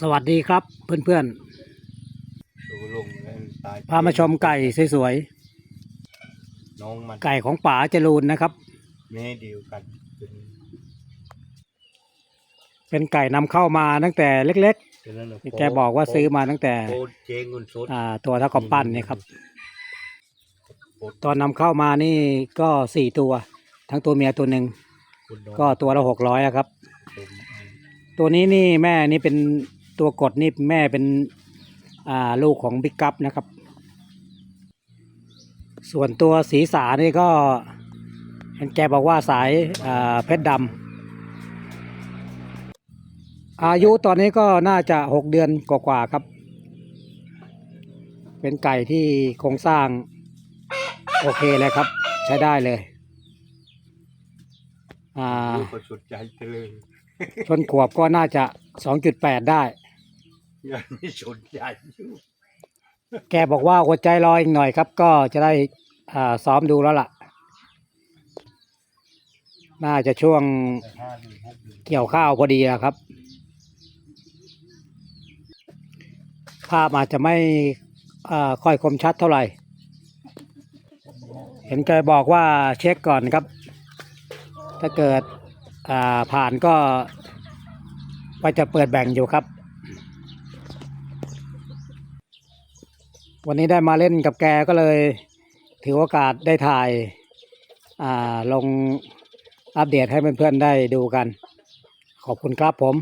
สวัสดีครับเพื่อนดูลงแล้วตายๆ พามาชมไก่สวยน้องมันๆ ไก่ของป๋าจรูนนะครับแม่เดียวกันเป็นเป็นไก่นำเข้ามาตั้งแต่เล็กเป็นนั่นน่ะๆแกบอกว่าซื้อมาตั้งแต่ โคตรเจ๊งเงินสดอ่า ตัวเท่ากับปั้นเนี่ยครับโคตรตอนนำเข้ามานี่ก็สี่ตัว ทั้งตัวเมียตัวหนึ่ง คุณน้องก็ตัวละหกร้อยครับ ผมอืมตัวนี้นี่แม่นี่เป็น ตัวกดนี่แม่เป็นอ่าลูกของบิ๊กกัปนะครับ ส่วนตัวสีสานี่ก็เห็นแกบอกว่าสายอ่าเพชรดำอายุตอนนี้ก็น่าจะหกเดือนกว่าๆครับ เป็นไก่ที่โครงสร้างโอเคเลยครับ ใช้ได้เลยอ่าลูกก็สุดใจไปเลยชนขวบก็น่าจะสองจุดแปดได้ ยังไม่สนใจอยู่แกบอกว่าอดใจรออีกหน่อยครับ ก็จะได้อ่าซ้อมดูแล้วล่ะ น่าจะช่วงแต่ห้าเดือนหกเดือนเกี่ยวข้าวพอดีอะครับ ภาพอาจจะไม่อ่าค่อยคมชัดเท่าไหร่ เห็นแกบอกว่าเช็คก่อนครับ ถ้าเกิดอ่าผ่านก็ว่าจะเปิดแบ่งอยู่ครับ วันนี้ได้มาเล่นกับแกก็เลย ถือโอกาสได้ถ่ายอ่าลงอัปเดตให้เพื่อนๆได้ดูกัน ขอบคุณครับผม